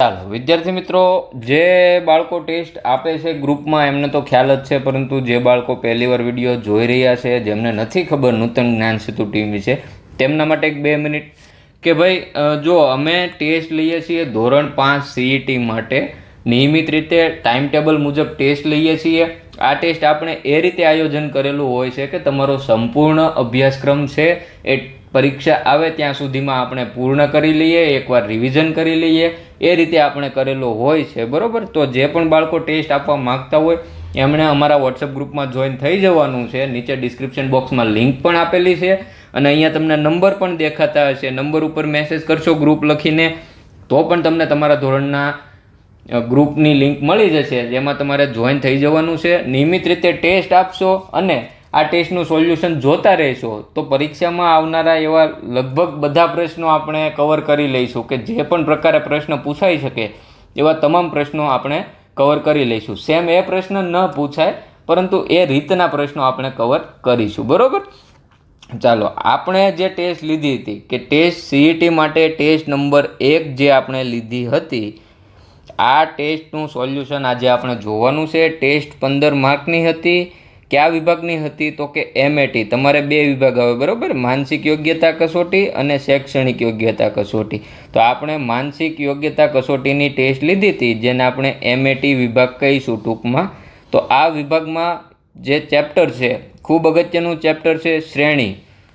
ચાલો, વિદ્યાર્થી મિત્રો, જે બાળકો ટેસ્ટ આપે છે ગ્રુપમાં, એમને તો ખ્યાલ જ છે, પરંતુ જે બાળકો પહેલી વાર વીડિયો જોઈ રહ્યા છે, જેમને નથી ખબર નૂતન જ્ઞાન સેતુ ટીમ વિશે, તેમના માટે એક બે મિનિટ. કે ભાઈ જો અમે ટેસ્ટ લઈએ છીએ ધોરણ પાંચ સીઈટી માટે, નિયમિત રીતે ટાઈમ ટેબલ મુજબ ટેસ્ટ લઈએ છીએ. આ ટેસ્ટ આપણે એ રીતે આયોજન કરેલું હોય છે કે તમારો સંપૂર્ણ અભ્યાસક્રમ છે, એ પરીક્ષા આવે ત્યાં સુધીમાં આપણે પૂર્ણ કરી લઈએ, એકવાર રિવિઝન કરી લઈએ. એ રીતે આપણે કરેલો હોય છે, બરાબર? તો જે પણ બાળકો ટેસ્ટ આપવા માંગતા હોય, એમણે અમારા વોટ્સઅપ ગ્રુપમાં જોઈન થઈ જવાનું છે. નીચે ડિસ્ક્રિપ્શન બોક્સમાં લિંક પણ આપેલી છે અને અહીંયા તમને નંબર પણ દેખાતા હશે. નંબર ઉપર મેસેજ કરશો ગ્રુપ લખીને, તો પણ તમને તમારા ધોરણના ગ્રુપની લિંક મળી જશે, જેમાં તમારે જોઈન થઈ જવાનું છે. નિયમિત રીતે ટેસ્ટ આપશો અને આ ટેસ્ટનું સોલ્યુશન જોતા રહેશો, તો પરીક્ષામાં આવનારા એવા લગભગ બધા પ્રશ્નો આપણે કવર કરી લઈશું કે જે પણ પ્રકારે પ્રશ્ન પૂછાઈ શકે, એવા તમામ પ્રશ્નો આપણે કવર કરી લઈશું. સેમ એ પ્રશ્ન ન પૂછાય, પરંતુ એ રીતના પ્રશ્નો આપણે કવર કરીશું. બરાબર? ચાલો, આપણે જે ટેસ્ટ લીધી હતી, કે ટેસ્ટ સીઈટી માટે ટેસ્ટ નંબર એક જે આપણે લીધી હતી, આ ટેસ્ટનું સોલ્યુશન આજે આપણે જોવાનું છે. ટેસ્ટ પંદર માર્કની હતી. કયા વિભાગની હતી તો કે એમએટી તમારે બે વિભાગ આવે, બરાબર? માનસિક યોગ્યતા કસોટી અને શૈક્ષણિક યોગ્યતા કસોટી. તો આપણે માનસિક યોગ્યતા કસોટીની ટેસ્ટ લીધી હતી, જેને આપણે એમએટી વિભાગ કહીશું ટૂંકમાં. તો આ વિભાગમાં જે ચેપ્ટર છે, ખૂબ અગત્યનું ચેપ્ટર છે શ્રેણી.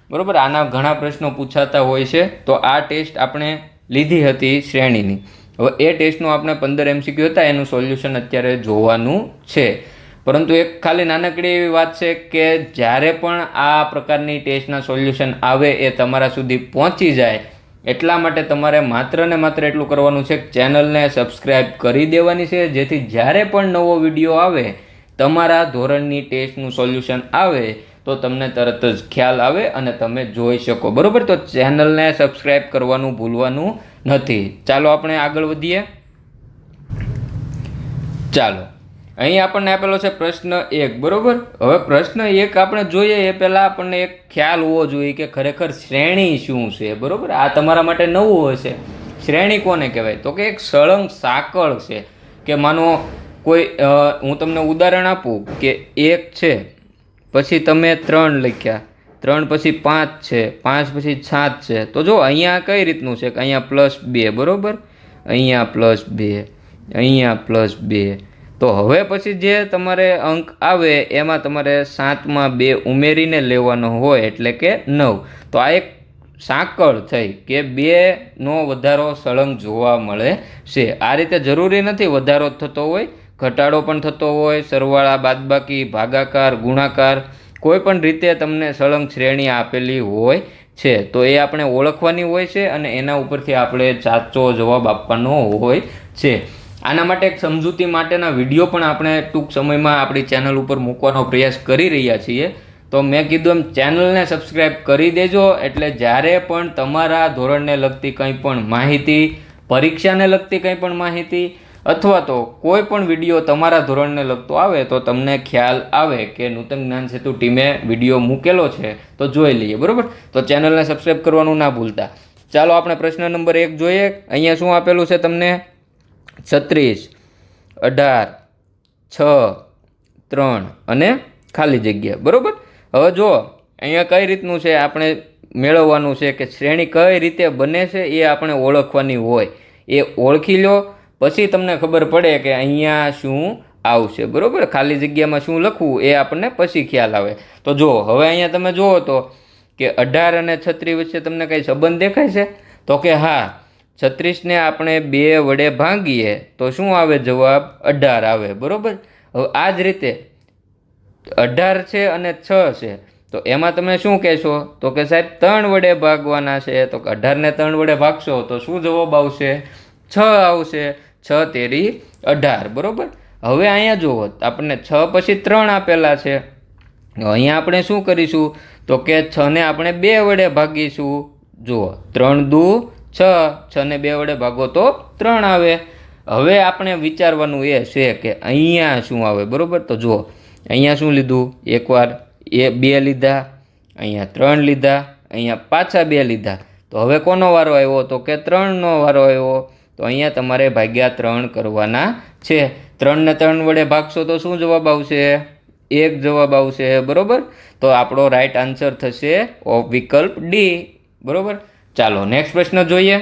બરાબર? આના ઘણા પ્રશ્નો પૂછાતા હોય છે. તો આ ટેસ્ટ આપણે લીધી હતી શ્રેણીની. હવે એ ટેસ્ટનું આપણે પંદર એમસીક્યુ હતા, એનું સોલ્યુશન અત્યારે જોવાનું છે. પરંતુ એક ખાલી નાનકડી એવી વાત છે કે જ્યારે પણ આ પ્રકારની ટેસ્ટના સોલ્યુશન આવે એ તમારા સુધી પહોંચી જાય, એટલા માટે તમારે માત્ર ને માત્ર એટલું કરવાનું છે કે ચેનલને સબસ્ક્રાઈબ કરી દેવાની છે. જેથી જ્યારે પણ નવો વીડિયો આવે, તમારા ધોરણની ટેસ્ટનું સોલ્યુશન આવે, તો તમને તરત જ ખ્યાલ આવે અને તમે જોઈ શકો. બરાબર? તો ચેનલને સબસ્ક્રાઈબ કરવાનું ભૂલવાનું નથી. ચાલો આપણે આગળ વધીએ. ચાલો. અહીં આપણને આપેલો છે પ્રશ્ન એક, બરાબર? હવે પ્રશ્ન એક આપણે જોઈએ, એ પહેલાં આપણને એક ખ્યાલ હોવો જોઈએ કે ખરેખર શ્રેણી શું છે, બરાબર? આ તમારા માટે નવું હશે. શ્રેણી કોને કહેવાય? તો કે એક સળંગ સાંકળ છે કે માનો કોઈ હું તમને ઉદાહરણ આપું કે એક છે, પછી તમે ત્રણ લખ્યા, ત્રણ પછી પાંચ છે, પાંચ પછી સાત છે. તો જો અહીંયા કઈ રીતનું છે? કે અહીંયા પ્લસ બે, બરોબર? અહીંયા પ્લસ બે, અહીંયા પ્લસ બે. તો હવે પછી જે તમારે અંક આવે, એમાં તમારે સાતમાં બે ઉમેરીને લેવાનો હોય એટલે કે નવ. તો આ એક સાંકળ થઈ કે બેનો વધારો સળંગ જોવા મળે છે. આ રીતે જરૂરી નથી વધારો થતો હોય, ઘટાડો પણ થતો હોય, સરવાળા, બાદબાકી, ભાગાકાર, ગુણાકાર, કોઈ પણ રીતે તમને સળંગ શ્રેણી આપેલી હોય છે. તો એ આપણે ઓળખવાની હોય છે અને એના ઉપરથી આપણે સાચો જવાબ આપવાનો હોય છે. આના માટે એક સમજૂતી માટેના વીડિયો પણ આપણે ટૂંક સમયમાં આપણી ચેનલ ઉપર મૂકવાનો પ્રયાસ કરી રહ્યા છીએ. તો મેં કીધું એમ, ચેનલને સબસ્ક્રાઈબ કરી દેજો એટલે જ્યારે પણ તમારા ધોરણને લગતી કંઈ પણ માહિતી, પરીક્ષાને લગતી કંઈ પણ માહિતી અથવા તો કોઈ પણ વીડિયો તમારા ધોરણને લગતો આવે તો તમને ખ્યાલ આવે કે નૂતન જ્ઞાન સેતુ ટીમે વીડિયો મૂકેલો છે, તો જોઈ લઈએ, બરાબર? તો ચેનલને સબસ્ક્રાઈબ કરવાનું ના ભૂલતા. ચાલો આપણે પ્રશ્ન નંબર એક જોઈએ. અહીંયા શું આપેલું છે તમને? છત્રીસ, અઢાર, છ, ત્રણ અને ખાલી જગ્યા. બરાબર? હવે જો અહીંયા કઈ રીતનું છે, આપણે મેળવવાનું છે કે શ્રેણી કઈ રીતે બને છે એ આપણે ઓળખવાની હોય. એ ઓળખી લો, પછી તમને ખબર પડે કે અહીંયા શું આવશે. બરાબર? ખાલી જગ્યામાં શું લખવું એ આપણને પછી ખ્યાલ આવે. તો જો હવે અહીંયા તમે જુઓ તો કે અઢાર અને છત્રીસ વચ્ચે તમને કંઈ સંબંધ દેખાય છે? તો કે હા છત્રીસને આપણે બે વડે ભાંગીએ તો શું આવે જવાબ? અઢાર આવે. બરોબર? હવે આ જ રીતે અઢાર છે અને છ છે. તો એમાં તમે શું કહેશો? તો કે સાહેબ, ત્રણ વડે ભાગવાના છે. તો અઢારને ત્રણ વડે ભાગશો તો શું જવાબ આવશે? છ આવશે. છ તેરી અઢાર. બરાબર? હવે અહીંયા જુઓ, આપણને છ પછી ત્રણ આપેલા છે. અહીંયા આપણે શું કરીશું? તો કે છને આપણે બે વડે ભાગીશું. જુઓ, ત્રણ દુ છ છને બે વડે ભાગો તો ત્રણ આવે. હવે આપણે વિચારવાનું એ છે કે અહીંયા શું આવે, બરાબર? તો જુઓ, અહીંયા શું લીધું? એકવાર એ બે લીધા, અહીંયા ત્રણ લીધા, અહીંયા પાછા બે લીધા. તો હવે કોનો વારો આવ્યો? તો કે ત્રણનો વારો આવ્યો. તો અહીંયા તમારે ભાગ્યા ત્રણ કરવાના છે. ત્રણને ત્રણ વડે ભાગશો તો શું જવાબ આવશે? એક જવાબ આવશે, બરોબર? તો આપણો રાઈટ આન્સર થશે વિકલ્પ ડી બરોબર? ચાલો નેક્સ્ટ પ્રશ્ન જોઈએ.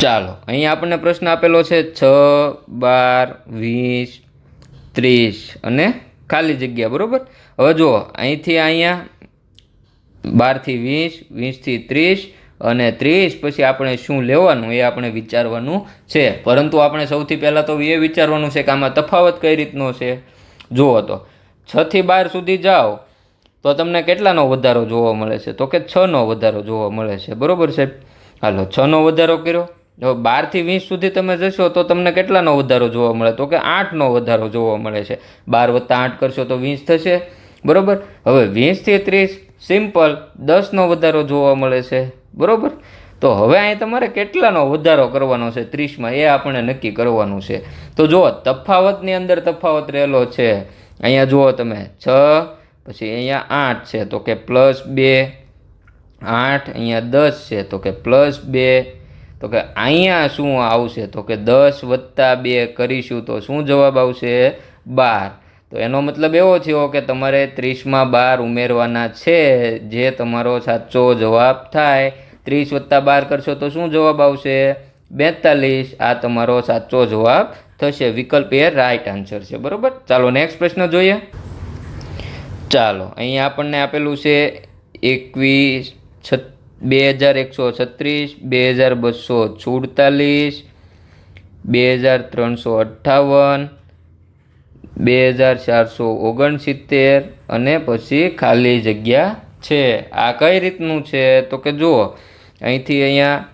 ચાલો, અહીં આપણને પ્રશ્ન આપેલો છે છ, બાર, વીસ, ત્રીસ અને ખાલી જગ્યા, બરાબર? હવે જુઓ, અહીંથી અહીંયા બારથી વીસ, વીસથી ત્રીસ અને ત્રીસ પછી આપણે શું લેવાનું એ આપણે વિચારવાનું છે. પરંતુ આપણે સૌથી પહેલાં તો એ વિચારવાનું છે કે આમાં તફાવત કઈ રીતનો છે? જુઓ તો છથી બાર સુધી જાઓ. તો તમને કેટલાનો વધારો જોવા મળે છે? તો કે છનો વધારો જોવા મળે છે. બરોબર સાહેબ હાલો, છનો વધારો કર્યો. જો બારથી વીસ સુધી તમે જશો તો તમને કેટલાનો વધારો જોવા મળે? તો કે આઠનો વધારો જોવા મળે છે. બાર વત્તા આઠ કરશો તો વીસ થશે. બરોબર? હવે વીસથી ત્રીસ સિમ્પલ દસનો વધારો જોવા મળે છે. બરાબર? તો હવે અહીં તમારે કેટલાનો વધારો કરવાનો છે? ત્રીસમાં એ આપણે નક્કી કરવાનું છે. તો જુઓ, તફાવતની અંદર તફાવત રહેલો છે. અહીંયા જુઓ તમે, છ પછી અહીંયા આઠ છે, તો કે પ્લસ બે, આઠ, અહીંયા દસ છે, તો કે પ્લસ બે, તો કે અહીંયા શું આવશે, તો કે દસ વત્તા બે કરીશું, તો શું જવાબ આવશે? બાર. તો એનો મતલબ એવો થયો કે તમારે ત્રીસમાં બાર ઉમેરવાના છે, જે તમારો સાચો જવાબ થાય. ત્રીસ વત્તા બાર કરશો તો શું જવાબ આવશે? બેતાલીસ. આ તમારો સાચો જવાબ થશે. વિકલ્પ એ રાઈટ આન્સર છે. બરાબર? ચાલો નેક્સ્ટ પ્રશ્ન જોઈએ. ચાલો અહીંયા આપણને આપેલું છે એકવીસ છત બે હજાર એકસો છત્રીસ, બે હજાર બસો સુડતાલીસ, બે હજાર ત્રણસો અઠ્ઠાવન, બે હજાર ચારસો ઓગણસિત્તેર અને પછી ખાલી જગ્યા છે. આ કઈ રીતનું છે તો કે જુઓ, અહીંથી અહીંયા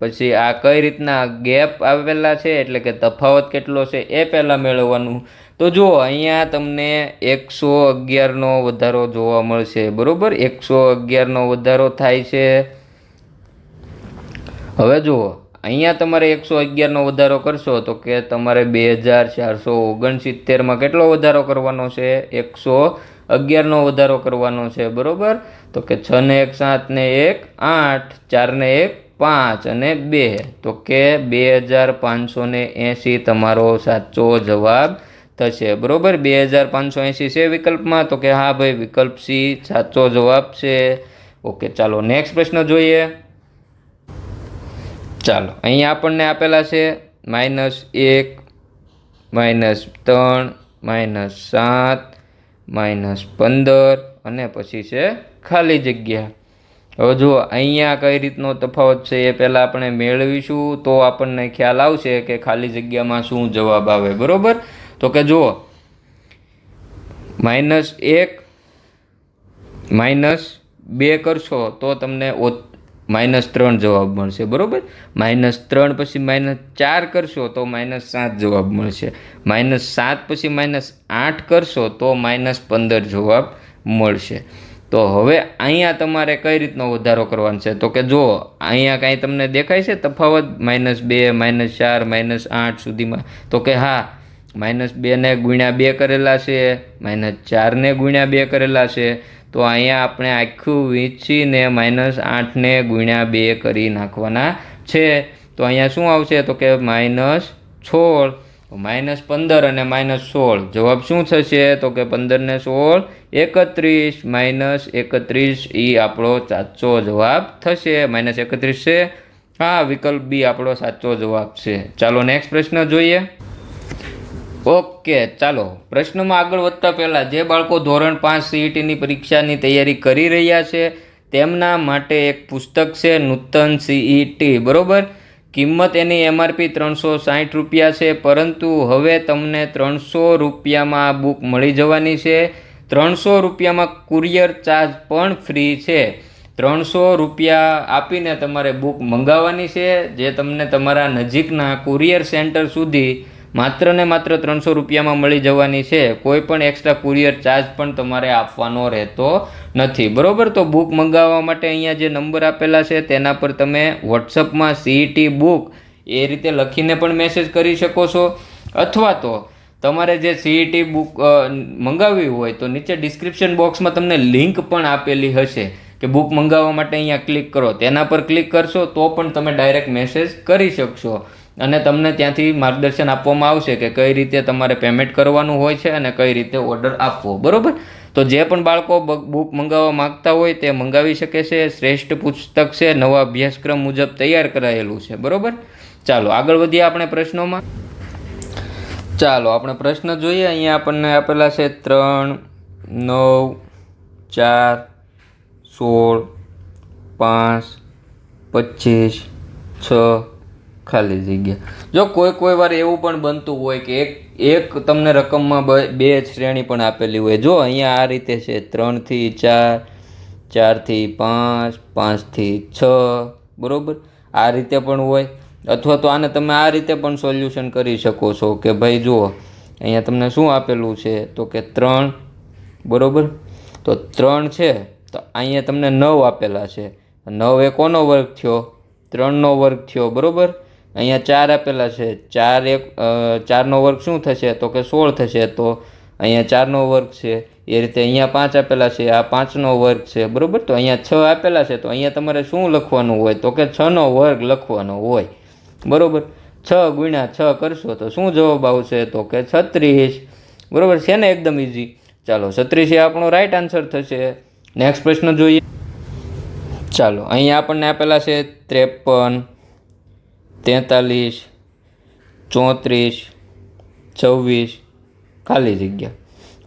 પછી આ કઈ રીતના ગેપ આવેલા છે? એટલે કે તફાવત કેટલો છે? એ પહેલાં મેળવવાનું તો જુઓ, અહીંયા તમને એકસો અગિયારનો વધારો જોવા મળશે. બરાબર? એકસો અગિયારનો વધારો થાય છે. હવે જુઓ, અહીંયા તમારે એકસો અગિયારનો વધારો કરશો તો કે તમારે બે હજાર ચારસો ઓગણસિત્તેરમાં કેટલો વધારો કરવાનો છે? એકસો અગિયારનો વધારો કરવાનો છે. બરાબર? તો કે છ ને એક, સાત ને એક, આઠ, ચાર ને એક, પાંચ અને બે. તો કે બે હજાર પાંચસો ને એંસી તમારો સાચો જવાબ થશે. બરાબર? બે હજાર પાંચસો એંસી છે વિકલ્પમાં? તો કે હા ભાઈ, વિકલ્પ સી, સાચો જવાબ છે. ઓકે, ચાલો, નેક્સ્ટ પ્રશ્ન જોઈએ. ચાલો અહીંયા આપણને આપેલા છે માઇનસ એક, માઇનસ ત્રણ, માઇનસ સાત, માઇનસ પંદર અને પછી છે ખાલી જગ્યા. હવે જુઓ, અહીંયા કઈ રીતનો તફાવત છે એ પહેલાં આપણે મેળવીશું તો આપણને ખ્યાલ આવશે કે ખાલી જગ્યામાં શું જવાબ આવે. બરાબર? તો કે જુઓ, માઇનસ એક, માઇનસ બે કરશો તો તમને માઇનસ ત્રણ જવાબ મળશે, બરાબર? માઇનસ ત્રણ પછી માઇનસ ચાર કરશો તો માઇનસ સાત જવાબ મળશે. માઇનસ સાત પછી માઇનસ આઠ કરશો તો માઇનસ પંદર જવાબ મળશે. તો હવે અહીંયા તમારે કઈ રીતનો વધારો કરવાનો છે? તો કે જુઓ, અહીંયા કાંઈ તમને દેખાય છે તફાવત? માઇનસ બે, માઇનસ ચાર, માઇનસ આઠ સુધીમાં. તો કે હા માઇનસ બેને ગુણ્યા બે કરેલા છે માઇનસ ચારને ગુણ્યા બે કરેલા છે. તો અહીંયા આપણે આખું વીંચીને માઇનસ આઠને ગુણ્યા બે કરી નાખવાના છે. તો અહીંયા શું આવશે? તો કે માઇનસ છોળ માઇનસ પંદર અને માઇનસ સોળ. જવાબ શું થશે? તો કે પંદરને સોળ, એકત્રીસ માઇનસ એકત્રીસ એ આપણો સાચો જવાબ થશે. માઇનસ એકત્રીસ છે. હા વિકલ્પ બી આપણો સાચો જવાબ છે. ચાલો નેક્સ્ટ પ્રશ્ન જોઈએ. ઓકે, ચાલો. પ્રશ્નમાં આગળ વધતા પહેલાં, જે બાળકો ધોરણ પાંચ સીઈટીની પરીક્ષાની તૈયારી કરી રહ્યા છે, તેમના માટે એક પુસ્તક છે, નૂતન સીઈટી બરાબર? કિંમત એની એમઆરપી ત્રણસો સાઠ રૂપિયા છે, પરંતુ હવે તમને ત્રણસો રૂપિયામાં આ બુક મળી જવાની છે. ત્રણસો રૂપિયામાં કુરિયર ચાર્જ પણ ફ્રી છે. ત્રણસો રૂપિયા આપીને તમારે બુક મંગાવવાની છે, જે તમને તમારા નજીકના કુરિયર સેન્ટર સુધી માત્ર ને માત્ર ત્રણસો રૂપિયામાં મળી જવાની છે. કોઈ પણ એક્સ્ટ્રા કુરિયર ચાર્જ પણ તમારે આપવાનો રહેતો નથી. બરાબર? તો બુક મંગાવવા માટે અહીંયા જે નંબર આપેલા છે, તેના પર તમે વોટ્સઅપમાં સીઈટી બુક એ રીતે લખીને પણ મેસેજ કરી શકો છો. અથવા તો તમારે જે સીઈટી બુક મંગાવવી હોય તો નીચે ડિસ્ક્રિપ્શન બોક્સમાં તમને લિંક પણ આપેલી હશે કે બુક મંગાવવા માટે અહીંયા ક્લિક કરો. તેના પર ક્લિક કરશો તો પણ તમે ડાયરેક્ટ મેસેજ કરી શકશો. અને તમને ત્યાંથી માર્ગદર્શન આપવામાં આવશે કે કઈ રીતે તમારે પેમેન્ટ કરવાનું હોય છે અને કઈ રીતે ઓર્ડર આપવો, બરાબર? તો જે પણ બાળકો બુક મંગાવવા માંગતા હોય તે મંગાવી શકે છે. શ્રેષ્ઠ પુસ્તક છે, નવા અભ્યાસક્રમ મુજબ તૈયાર કરાયેલું છે, બરાબર? ચાલો, આગળ વધીએ આપણે પ્રશ્નોમાં. ચાલો, આપણે પ્રશ્ન જોઈએ. અહીંયા આપણને આપેલા છે ત્રણ, નવ, ચાર, સોળ, પાંચ, પચીસ, છ ખાલી જગ્યા. જો કોઈ કોઈ વાર એવું પણ બનતું હોય કે એક એક તમને રકમમાં બ- શ્રેણી પણ આપેલી હોય. જો અહીંયા આ રીતે છે, ત્રણથી ચાર, ચારથી પાંચ, પાંચથી છ, બરોબર? આ રીતે પણ હોય. અથવા તો આને તમે આ રીતે પણ સોલ્યુશન કરી શકો છો કે ભાઈ જુઓ, અહીંયા તમને શું આપેલું છે? તો કે ત્રણ, બરોબર? તો ત્રણ છે, તો અહીંયા તમને નવ આપેલા છે. નવ એ કોનો વર્ગ થયો? ત્રણનો વર્ગ થયો, બરોબર? અહીંયા ચાર આપેલા છે. ચાર એક ચારનો વર્ગ શું થશે? તો કે સોળ થશે. તો અહીંયા ચારનો વર્ગ છે. એ રીતે અહીંયા પાંચ આપેલા છે. આ પાંચનો વર્ગ છે. બરાબર? તો અહીંયા છ આપેલા છે. તો અહીંયા તમારે શું લખવાનું હોય? તો કે છનો વર્ગ લખવાનો હોય. બરોબર? છ ગુણ્યા છ કરશો તો શું જવાબ આવશે? તો કે છત્રીસ. બરાબર? છે ને એકદમ ઇઝી ચાલો, છત્રીસ એ આપણો રાઈટ આન્સર થશે. નેક્સ્ટ પ્રશ્ન જોઈએ. ચાલો, અહીંયા આપણને આપેલા છે ત્રેપન. તેતાલીસ, ચોત્રીસ, છવ્વીસ, ખાલી જગ્યા.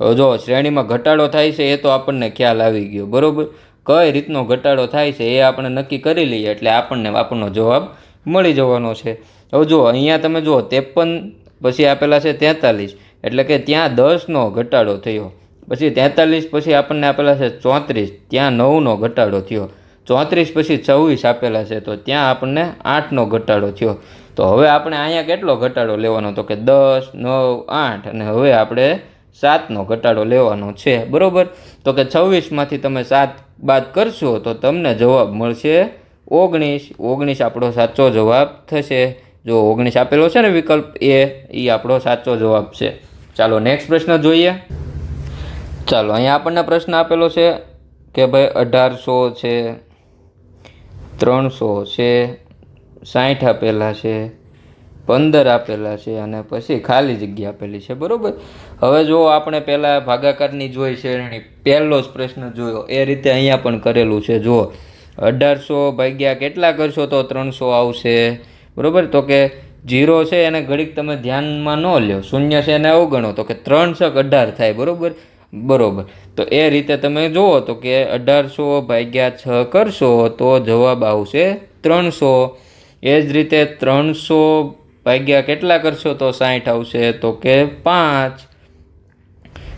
હવે જો શ્રેણીમાં ઘટાડો થાય છે, એ તો આપણને ખ્યાલ આવી ગયો, બરાબર? કઈ રીતનો ઘટાડો થાય છે, એ આપણે નક્કી કરી લઈએ, એટલે આપણને આપણનો જવાબ મળી જવાનો છે. હવે જો અહીંયા તમે જુઓ, ત્રેપન, પછી આપેલા છે તેતાલીસ, એટલે કે ત્યાં દસનો ઘટાડો થયો. પછી તેતાલીસ, પછી આપણને આપેલા છે ચોત્રીસ, ત્યાં નવનો ઘટાડો થયો. ચોત્રીસ પછી છવ્વીસ આપેલા છે, તો ત્યાં આપણને આઠનો ઘટાડો થયો. તો હવે આપણે અહીંયા કેટલો ઘટાડો લેવાનો? તો કે દસ, નવ, આઠ, અને હવે આપણે સાતનો ઘટાડો લેવાનો છે, બરાબર? તો કે છવ્વીસમાંથી તમે સાત બાદ કરશો, તો તમને જવાબ મળશે ઓગણીસ. ઓગણીસ આપણો સાચો જવાબ થશે. જો ઓગણીસ આપેલો છે ને વિકલ્પ એ એ આપણો સાચો જવાબ છે. ચાલો નેક્સ્ટ પ્રશ્ન જોઈએ. ચાલો, અહીંયા આપણને પ્રશ્ન આપેલો છે કે ભાઈ અઢારસો છે ત્રણસો છે સાઠ આપેલા છે, પંદર આપેલા છે અને પછી ખાલી જગ્યા આપેલી છે. બરાબર? હવે જો આપણે પહેલાં ભાગાકારની જોઈ શ્રેણી, પહેલો જ પ્રશ્ન જોયો. એ રીતે અહીંયા પણ કરેલું છે. જો અઢારસો ભાગ્યા કેટલા કરશો તો ત્રણસો આવશે. બરાબર? તો કે જીરો છે એને ઘડીક તમે ધ્યાનમાં ન લ્યો. શૂન્ય છે એને અવગણો. તો કે ત્રણ છક અઢાર થાય. બરોબર? બરોબર. તો એ રીતે તમે જુઓ તો કે અઢારસો ભાગ્યા છ કરશો તો જવાબ આવશે ત્રણસો. એ જ રીતે ત્રણસો ભાગ્યા કેટલા કરશો તો સાઠ આવશે તો કે પાંચ.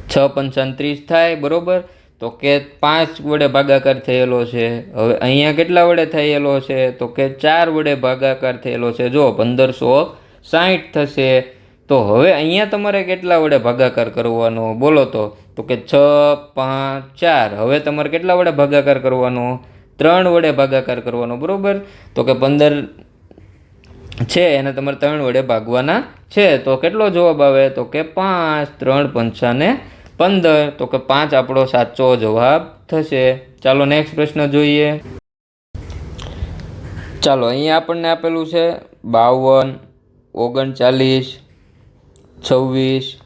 છ પંચાંત્રીસ થાય, બરોબર? તો કે પાંચ વડે ભાગાકાર થયેલો છે. હવે અહીંયા કેટલા વડે થયેલો છે? તો કે ચાર વડે ભાગાકાર થયેલો છે. જો પંદરસો સાઠ થશે તો હવે અહીંયા તમારે કેટલા વડે ભાગાકાર કરવાનો? બોલો તો. તો કે છ, પાંચ, ચાર. હવે તમારે કેટલા વડે ભાગાકાર કરવાનો? ત્રણ વડે ભાગાકાર કરવાનો, બરાબર? તો કે પંદર છે, એને તમારે ત્રણ વડે ભાગવાના છે. તો કેટલો જવાબ આવે? તો કે પાંચ, ત્રણ પંચાને પંદર. તો કે પાંચ આપણો સાચો જવાબ થશે. ચાલો નેક્સ્ટ પ્રશ્ન જોઈએ. ચાલો, અહીંયા આપણને આપેલું છે બાવન, ઓગણચાલીસ છવ્વીસ,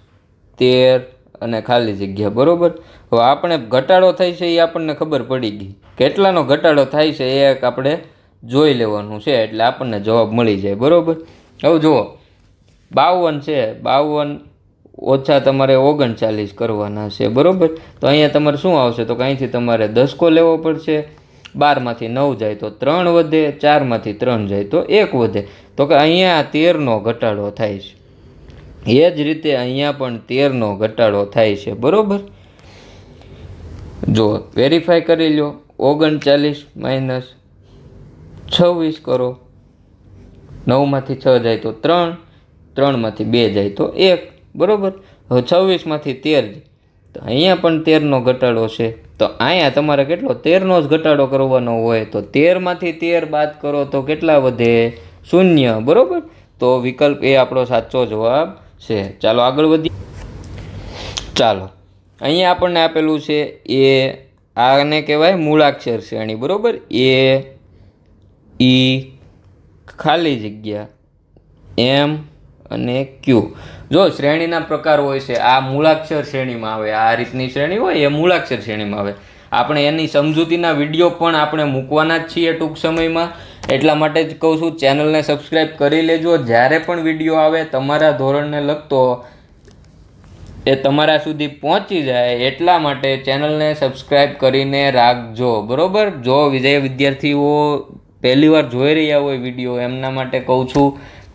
તેર અને ખાલી જગ્યા, બરાબર? હવે આપણે ઘટાડો થાય છે એ આપણને ખબર પડી ગઈ. કેટલાનો ઘટાડો થાય છે એ એક આપણે જોઈ લેવાનું છે એટલે આપણને જવાબ મળી જાય, બરોબર? હવે જુઓ, બાવન છે, બાવન ઓછા તમારે ઓગણચાલીસ કરવાના છે, બરાબર? તો અહીંયા તમારે શું આવશે? તો અહીંથી તમારે દસકો લેવો પડશે, બારમાંથી નવ જાય તો ત્રણ વધે, ચારમાંથી ત્રણ જાય તો એક વધે. તો કે અહીંયા તેરનો ઘટાડો થાય છે. એ જ રીતે અહીંયા પણ તેરનો ઘટાડો થાય છે, બરાબર? જો વેરીફાઈ કરી લો ઓગણચાલીસ માઇનસ છવ્વીસ કરો. નવમાંથી છ જાય તો ત્રણ, ત્રણમાંથી બે જાય તો એક, બરાબર? હવે છવ્વીસમાંથી તેર તો અહીંયા પણ તેરનો ઘટાડો છે. તો અહીંયા તમારે કેટલો? તેરનો જ ઘટાડો કરવાનો હોય તો તેરમાંથી તેર બાદ કરો તો કેટલા વધે? શૂન્ય, બરાબર? તો વિકલ્પ એ આપણો સાચો જવાબ છે. ચાલો આગળ વધીએ ચાલો. અહીંયા આપણને આપેલું છે એ, આને કહેવાય મૂળાક્ષર શ્રેણી, બરોબર? એ, ઈ, ખાલી જગ્યા, એમ અને ક્યુ. જો શ્રેણીના પ્રકાર હોય છે, આ મૂળાક્ષર શ્રેણીમાં આવે, આ રીતની શ્રેણી હોય, એ મૂળાક્ષર શ્રેણીમાં આવે. આપણે એની સમજૂતીના વીડિયો પણ આપણે મૂકવાના જ છીએ ટૂંક સમયમાં. એટલા માટે જ કહું છું ચેનલને સબસ્ક્રાઈબ કરી લેજો. જ્યારે પણ વીડિયો આવે, તમારા ધોરણને લગતો એ તમારા સુધી પહોંચી જાય, એટલા માટે ચેનલને સબસ્ક્રાઈબ કરીને રાખજો. બરાબર? જો વિજય વિદ્યાર્થીઓ પહેલી વાર જોઈ રહ્યા હોય વીડિયો એમના માટે કહું છું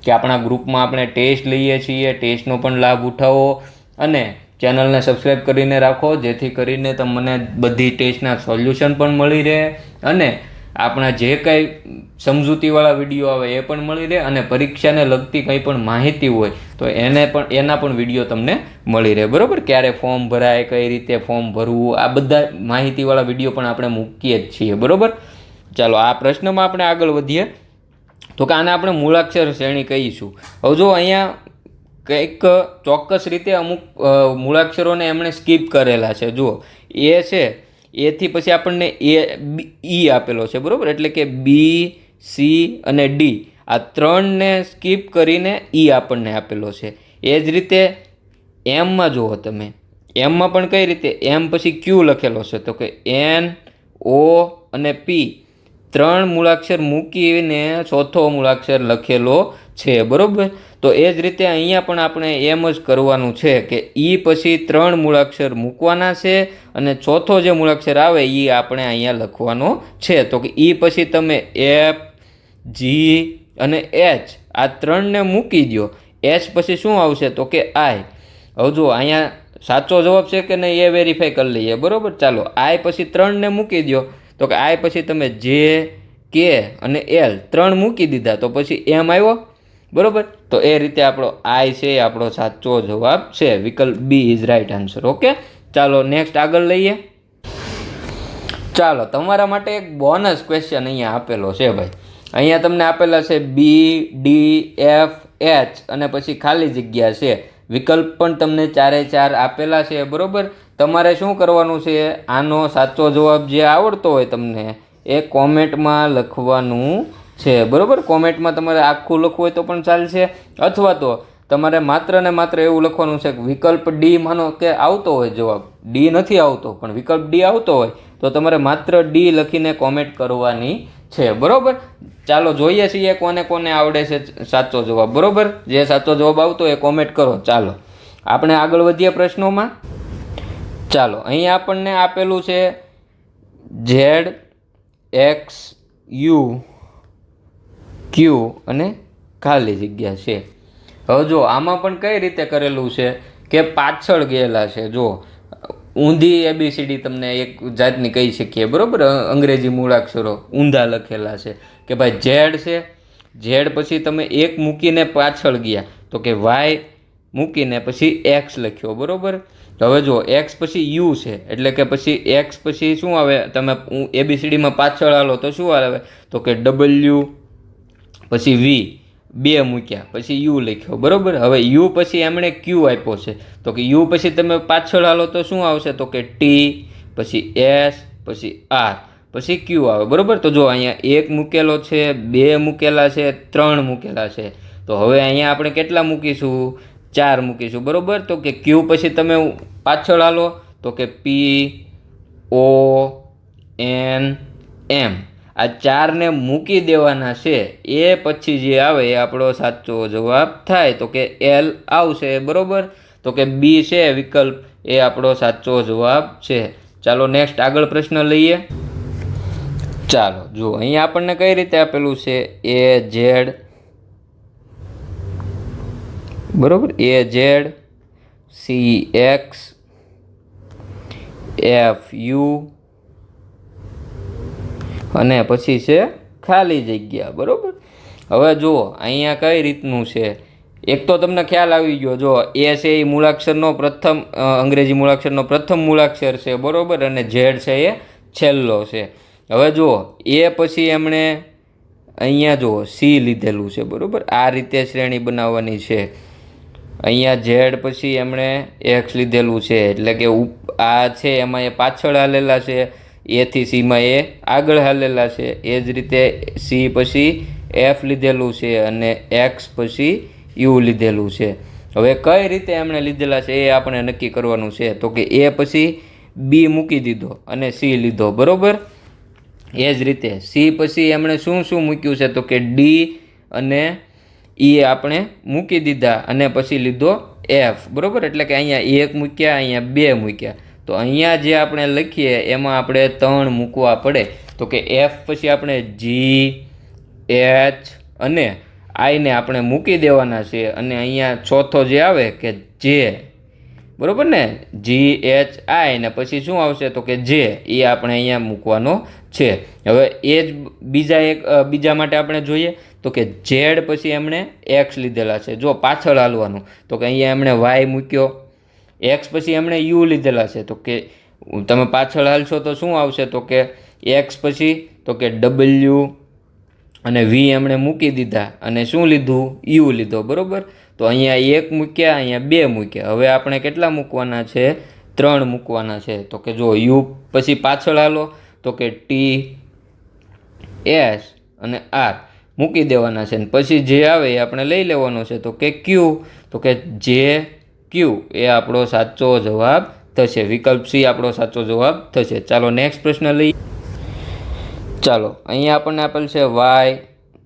કે આપણા ગ્રુપમાં આપણે ટેસ્ટ લઈએ છીએ. ટેસ્ટનો પણ લાભ ઉઠાવો અને ચેનલને સબસ્ક્રાઈબ કરીને રાખો, જેથી કરીને તમને બધી ટેસ્ટના સોલ્યુશન પણ મળી રહે અને આપણા જે કંઈ સમજૂતીવાળા વીડિયો આવે એ પણ મળી રહે અને પરીક્ષાને લગતી કંઈ પણ માહિતી હોય તો એને પણ, એના પણ વીડિયો તમને મળી રહે. બરાબર? ક્યારે ફોર્મ ભરાય, કઈ રીતે ફોર્મ ભરવું, આ બધા માહિતીવાળા વીડિયો પણ આપણે મૂકીએ જ છીએ. બરાબર? ચાલો, આ પ્રશ્નમાં આપણે આગળ વધીએ. તો કે આને આપણે મૂળાક્ષર શ્રેણી કહીશું. હવે જો અહીંયા કંઈક ચોક્કસ રીતે અમુક મૂળાક્ષરોને એમણે સ્કીપ કરેલા છે. જુઓ, એ છે એથી પછી આપણને એ ઈ આપેલો છે, બરાબર? એટલે કે બી, સી અને ડી. આ ત્રણને સ્કીપ કરીને ઈ આપણને આપેલો છે. એ જ રીતે એમમાં જુઓ તમે. એમમાં પણ કઈ રીતે? એમ પછી ક્યુ લખેલો છે? તો કે એન, ઓ અને પી. ત્રણ મૂળાક્ષર મૂકીને ચોથો મૂળાક્ષર લખેલો છે, બરાબર? તો એ જ રીતે અહીંયા પણ આપણે એમ જ કરવાનું છે કે ઈ પછી ત્રણ મૂળાક્ષર મૂકવાના છે અને ચોથો જે મૂળાક્ષર આવે એ આપણે અહીંયા લખવાનો છે. તો કે ઈ પછી તમે એફ, જી અને એચ આ ત્રણને મૂકી દો એચ પછી શું આવશે? તો કે આઈ. હવે જો અહીંયા સાચો જવાબ છે કે નહીં એ વેરીફાઈ કરી લઈએ, બરાબર? ચાલો, આઈ પછી ત્રણને મૂકી દો તો કે આઈ પછી તમે જે, કે અને એલ ત્રણ મૂકી દીધા. તો પછી એમ આવ્યો? બરોબર? તો એ રીતે આપણો આઈ છે, એ આપણો સાચો જવાબ છે. વિકલ્પ B is right answer okay? ચાલો નેક્સ્ટ આગળ લઈએ. ચાલો, તમારા માટે એક બોનસ ક્વેશ્ચન અહીંયા આપેલો છે ભાઈ. અહીંયા તમને આપેલા છે બી ડી એફ એચ અને પછી ખાલી જગ્યા છે. વિકલ્પ પણ તમને ચારે ચાર આપેલા છે, બરોબર? તમારે શું કરવાનું છે? આનો સાચો જવાબ જે આવડતો હોય તમને, એ કોમેન્ટમાં લખવાનું છે, બરાબર? કોમેન્ટમાં તમારે આખું લખવું હોય તો પણ ચાલશે. અથવા તો તમારે માત્ર ને માત્ર એવું લખવાનું છે કે વિકલ્પ ડી માનો કે આવતો હોય જવાબ. ડી નથી આવતો, પણ વિકલ્પ ડી આવતો હોય, તો તમારે માત્ર ડી લખીને કોમેન્ટ કરવાની છે, બરાબર? ચાલો, જોઈએ છીએ કોને કોને આવડે છે સાચો જવાબ, બરાબર? જે સાચો જવાબ આવતો એ કોમેન્ટ કરો. ચાલો, આપણે આગળ વધીએ પ્રશ્નોમાં. ચાલો, અહીં આપણને આપેલું છે ઝેડ એક્સ યુ ક્યુ અને ખાલી જગ્યા છે. હવે જો આમાં પણ કઈ રીતે કરેલું છે કે પાછળ ગયેલા છે? જો, ઊંધી એબીસીડી તમને એક જાતની કહી શકીએ, બરાબર? અંગ્રેજી મૂળાક્ષરો ઊંધા લખેલા છે કે ભાઈ ઝેડ છે, ઝેડ પછી તમે એક મૂકીને પાછળ ગયા, તો કે વાય મૂકીને પછી એક્સ લખ્યો, બરાબર? હવે જો એક્સ પછી યુ છે, એટલે કે પછી એક્સ પછી શું આવે? તમે એબીસીડીમાં પાછળ આવો તો શું આવે? તો કે ડબલ્યુ પછી વી બે મૂક્યા. પછી યુ લખ્યો. બરાબર? હવે યુ પછી એમણે ક્યુ આપ્યો છે. તો કે યુ પછી તમે પાછળ હાલો તો શું આવશે? તો કે ટી પછી એસ પછી આર પછી ક્યુ આવે. બરાબર? તો જો અહીંયા એક મૂકેલો છે, બે મૂકેલા છે, ત્રણ મૂકેલા છે. તો હવે અહીંયા આપણે કેટલા મૂકીશું? ચાર મૂકીશું. બરાબર? તો કે ક્યુ પછી તમે પાછળ હાલો તો કે પી ઓ એન એમ આ ચારને મૂકી દેવાના છે. એ પછી જે આવે, એ આપણો સાચો જવાબ થાય. તો કે એલ આવશે, બરાબર? તો કે બી છે, વિકલ્પ એ આપણો સાચો જવાબ છે. ચાલો નેક્સ્ટ આગળ પ્રશ્ન લઈએ. ચાલો, જુઓ, અહીંયા આપણને કઈ રીતે આપેલું છે? એ, ઝેડ, બરોબર? A, Z, C, X, F, U અને પછી છે ખાલી જગ્યા, બરાબર? હવે જુઓ, અહીંયા કઈ રીતનું છે? એક તો તમને ખ્યાલ આવી ગયો જો એ છે એ મૂળાક્ષરનો પ્રથમ અંગ્રેજી મૂળાક્ષરનો પ્રથમ મૂળાક્ષર છે, બરાબર? અને ઝેડ છે એ છેલ્લો છે. હવે જુઓ, એ પછી એમણે અહીંયા જુઓ સી લીધેલું છે, બરાબર? આ રીતે શ્રેણી બનાવવાની છે. અહીંયા ઝેડ પછી એમણે એક્સ લીધેલું છે, એટલે કે આ છે, એમાં એ પાછળ આવેલા છે. એથી સીમાં એ આગળ હાલેલા છે. એ જ રીતે સી પછી એફ લીધેલું છે અને એક્સ પછી યુ લીધેલું છે. હવે કઈ રીતે એમણે લીધેલા છે એ આપણે નક્કી કરવાનું છે તો કે એ પછી બી મૂકી દીધો અને સી લીધો, બરાબર? એ જ રીતે સી પછી એમણે શું શું મૂક્યું છે તો કે ડી અને એ આપણે મૂકી દીધા અને પછી લીધો એફ, બરોબર? એટલે કે અહીંયા એક મૂક્યા, અહીંયા બે મૂક્યા. તો અહીંયા જે આપણે લખીએ, એમાં આપણે ત્રણ મૂકવા પડે. તો કે એફ પછી આપણે જી એચ અને આઈને આપણે મૂકી દેવાના છે. અને અહીંયા ચોથો જે આવે કે જે બરાબર ને? જી એચ આઈ ને પછી શું આવશે? તો કે જે એ આપણે અહીંયા મૂકવાનો છે. હવે એ જ બીજા એક બીજા માટે આપણે જોઈએ. તો કે ઝેડ પછી એમણે એક્સ લીધેલા છે. જો પાછળ હાલવાનું. તો કે અહીંયા એમણે વાય મૂક્યો. એક્સ પછી એમણે યુ લીધેલા છે, તો કે તમે પાછળ હાલશો તો શું આવશે? તો કે એક્સ પછી, તો કે ડબલ્યુ અને વી એમણે મૂકી દીધા. અને શું લીધું? યુ લીધો, બરાબર? તો અહીંયા એક મૂક્યા, અહીંયા બે મૂક્યા. હવે આપણે કેટલા મૂકવાના છે? ત્રણ મૂકવાના છે. તો કે જો યુ પછી પાછળ હાલો, તો કે ટી એસ અને આર મૂકી દેવાના છે. ને પછી જે આવે એ આપણે લઈ લેવાનો છે. તો કે ક્યુ તો કે જે ક્યુ એ આપણો સાચો જવાબ થશે. વિકલ્પ સી આપણો સાચો જવાબ થશે. ચાલો નેક્સ્ટ પ્રશ્ન લઈએ. ચાલો, અહીંયા આપણને આપેલ છે Y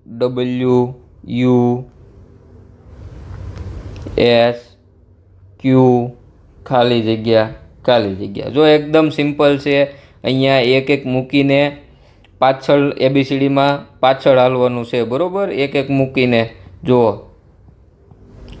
W U S Q ખાલી જગ્યા ખાલી જગ્યા. જો એકદમ સિમ્પલ છે, અહીંયા એક એક મૂકીને પાછળ એબીસીડીમાં પાછળ હાલવાનું છે, બરાબર? એક એક મૂકીને, જુઓ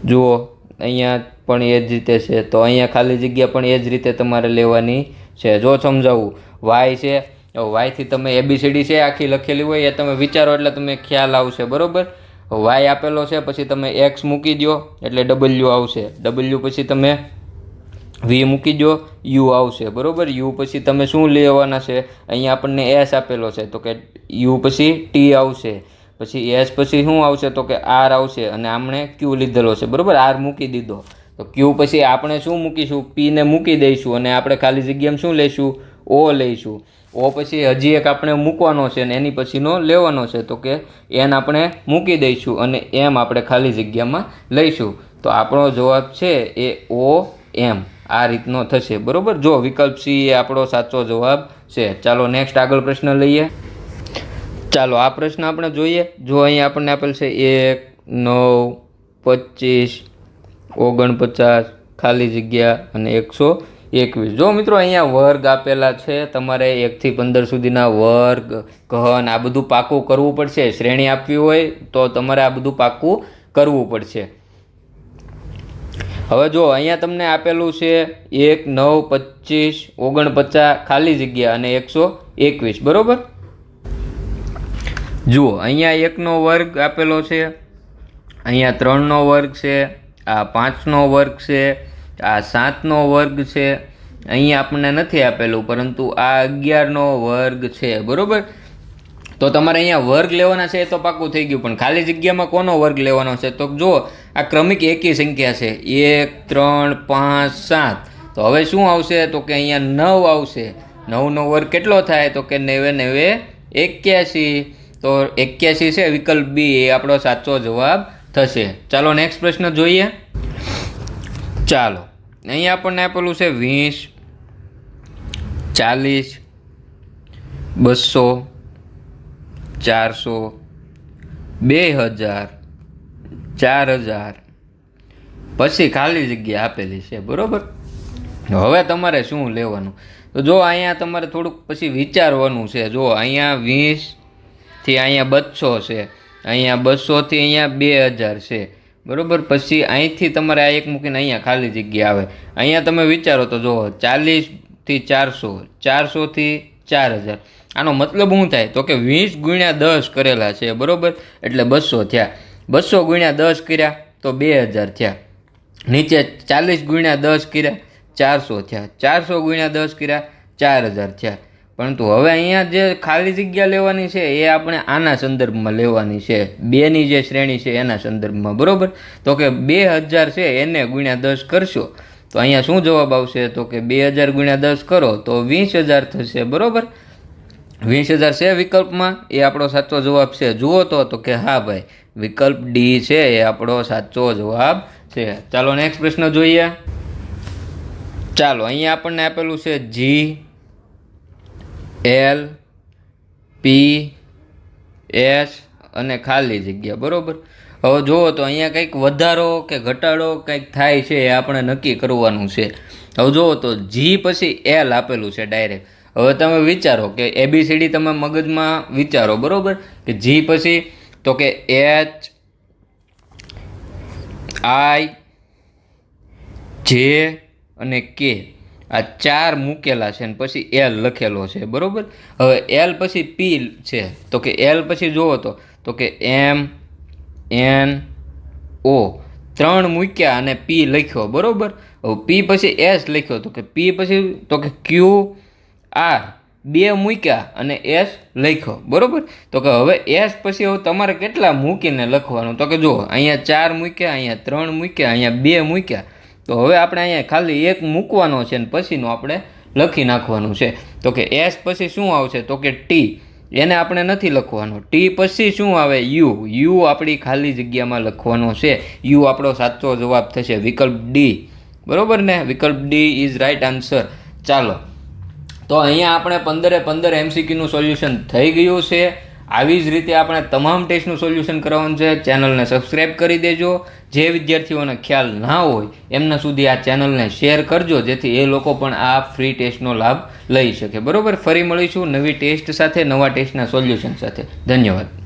જુઓ. અહીંયા પણ એ જ રીતે છે. તો અહીંયા ખાલી જગ્યા પણ એ જ રીતે તમારે લેવાની છે. જો સમજાવું વાય છે. વાયથી તમે એબીસીડી છે આખી લખેલી હોય, એ તમે વિચારો એટલે તમે ખ્યાલ આવશે. બરાબર? વાય આપેલો છે, પછી તમે એક્સ મૂકી દો એટલે ડબલ્યુ આવશે. ડબલ્યુ પછી તમે વી મૂકી દો યુ આવશે. બરાબર? યુ પછી તમે શું લેવાના છે? અહીંયા આપણને એસ આપેલો છે. તો કે યુ પછી ટી આવશે. પછી એસ પછી શું આવશે તો કે આર આવશે અને આમણે ક્યુ લીધેલો છે. બરાબર? આર મૂકી દીધો. તો ક્યુ પછી આપણે શું મૂકીશું? પીને મૂકી દઈશું અને આપણે ખાલી જગ્યામાં શું લઈશું? ઓ લઈશું. ઓ પછી હજી એક આપણે મૂકવાનો છે ને એની પછીનો લેવાનો છે. તો કે એન આપણે મૂકી દઈશું અને એમ આપણે ખાલી જગ્યામાં લઈશું. તો આપણો જવાબ છે એ ઓ એમ. આ રીતનો થશે. બરાબર? જો વિકલ્પ સી એ આપણો સાચો જવાબ છે. ચાલો નેક્સ્ટ આગળ પ્રશ્ન લઈએ. ચાલો, આ પ્રશ્ન આપણે જોઈએ. જો અહીંયા આપણને આપેલ છે એક, નવ, પચીસ, ઓગણપચાસ, ખાલી જગ્યા અને એકસો એકવીસ. જો મિત્રો અહીંયા વર્ગ આપેલા છે, તમારે એકથી પંદર સુધીના વર્ગ, ઘન, આ બધું પાકું કરવું પડશે. શ્રેણી આપવી હોય તો તમારે આ બધું પાકું કરવું પડશે. હવે જો અહીંયા તમને આપેલું છે એક, નવ, પચીસ, ઓગણપચાસ, ખાલી જગ્યા અને એકસો એકવીસ. બરોબર? જુઓ, અહીંયા એકનો વર્ગ આપેલો છે, અહીંયા ત્રણનો વર્ગ છે, આ પાંચનો વર્ગ છે, આ સાતનો વર્ગ છે, અહીંયા આપણને નથી આપેલું, પરંતુ આ અગિયારનો વર્ગ છે, બરાબર? તો તમારે અહીંયા વર્ગ લેવાના છે એ તો પાક્કું થઈ ગયું, પણ ખાલી જગ્યામાં કોનો વર્ગ લેવાનો છે? તો જુઓ, આ ક્રમિક એકી સંખ્યા છે, એક, ત્રણ, પાંચ, સાત. તો હવે શું આવશે? તો કે અહીંયા નવ આવશે. નવનો વર્ગ કેટલો થાય? તો કે નેવે નેવે એક્યાસી. તો એક્યાસી છે, વિકલ્પ બી એ આપણો સાચો જવાબ થશે. ચાલો નેક્સ્ટ પ્રશ્ન જોઈએ. ચાલો અહીંયા આપણને આપેલું છે વીસ, ચાલીસ, બસો, ચારસો બે હજાર ચાર હજાર પછી ખાલી જગ્યા આપેલી છે, બરાબર? હવે તમારે શું લેવાનું? તો જો અહીંયા તમારે થોડુંક પછી વિચારવાનું છે, જો અહીંયા વીસથી અહીંયા બસો છે. અહીંયા બસોથી અહીંયા બે હજાર છે. બરાબર? પછી અહીંથી તમારે આ એક મૂકીને અહીંયા ખાલી જગ્યા આવે. અહીંયા તમે વિચારો તો જુઓ ચાલીસથી ચારસો ચારસોથી ચાર હજાર. આનો મતલબ શું થાય? તો કે વીસ ગુણ્યા દસ કરેલા છે, બરોબર? એટલે બસો થયા. બસો ગુણ્યા દસ કર્યા તો બે હજાર થયા. નીચે ચાલીસ ગુણ્યા દસ કર્યા, ચારસો થયા. ચારસો ગુણ્યા દસ કર્યા, ચાર હજાર થયા. પરંતુ હવે અહીંયા જે ખાલી જગ્યા લેવાની છે એ આપણે આના સંદર્ભમાં લેવાની છે. બેની જે શ્રેણી છે એના સંદર્ભમાં, બરાબર? તો કે બે હજાર છે એને ગુણ્યા દસ કરશો. તો અહીંયા શું જવાબ આવશે? તો કે બે હજાર ગુણ્યા દસ કરો તો વીસ હજાર થશે, બરાબર? વીસ હજાર છે વિકલ્પમાં? એ આપણો સાચો જવાબ છે. જુઓ તો તો કે હા ભાઈ, વિકલ્પ ડી છે એ આપણો સાચો જવાબ છે. ચાલો નેક્સ્ટ પ્રશ્ન જોઈએ. ચાલો, અહીંયા આપણને આપેલું છે જી. એલ, પી એસ અને ખાલી જગ્યા, બરાબર? હવે જુઓ તો અહીંયા કંઈક વધારો કે ઘટાડો કંઈક થાય છે એ આપણે નક્કી કરવાનું છે. હવે જુઓ તો જી પછી એલ આપેલું છે ડાયરેક્ટ હવે તમે વિચારો કે એબીસીડી તમે મગજમાં વિચારો, બરાબર? કે જી પછી તો કે એચ આઈ જે અને કે આ ચાર મૂકેલા છે ને પછી એલ લખેલો છે, બરાબર? હવે એલ પછી પી છે, તો કે એલ પછી જુઓ તો તો કે એમ એન ઓ ત્રણ મૂક્યા અને પી લખ્યો, બરાબર? હવે પી પછી એસ લખ્યો, તો કે પી પછી, તો કે ક્યુ આર બે મૂક્યા અને એસ લખ્યો, બરાબર? તો કે હવે એસ પછી હવે તમારે કેટલા મૂકીને લખવાનું? તો કે જુઓ, અહીંયા ચાર મૂક્યા, અહીંયા ત્રણ મૂક્યા, અહીંયા બે મૂક્યા તો હવે આપણે અહીંયા ખાલી એક મૂકવાનો છે ને પછીનું આપણે લખી નાખવાનું છે. તો કે એસ પછી શું આવશે? તો કે ટી એને આપણે નથી લખવાનું. ટી પછી શું આવે? યુ યુ આપણી ખાલી જગ્યામાં લખવાનો છે. યુ આપણો સાચો જવાબ થશે. વિકલ્પ ડી બરોબર ને? વિકલ્પ ડી ઇઝ રાઇટ આન્સર ચાલો. તો અહીંયા આપણે પંદરે પંદર એમસીક્યુનું સોલ્યુશન થઈ ગયું છે. આવી જ રીતે આપણે તમામ ટેસ્ટનું સોલ્યુશન કરવાનું છે. ચેનલને સબસ્ક્રાઈબ કરી દેજો. જે વિદ્યાર્થીઓને ખ્યાલ ના હોય, એમના સુધી આ ચેનલને શેર કરજો, જેથી એ લોકો પણ આ ફ્રી ટેસ્ટનો લાભ લઈ શકે. બરાબર? ફરી મળીશું નવી ટેસ્ટ સાથે, નવા ટેસ્ટના સોલ્યુશન સાથે. ધન્યવાદ.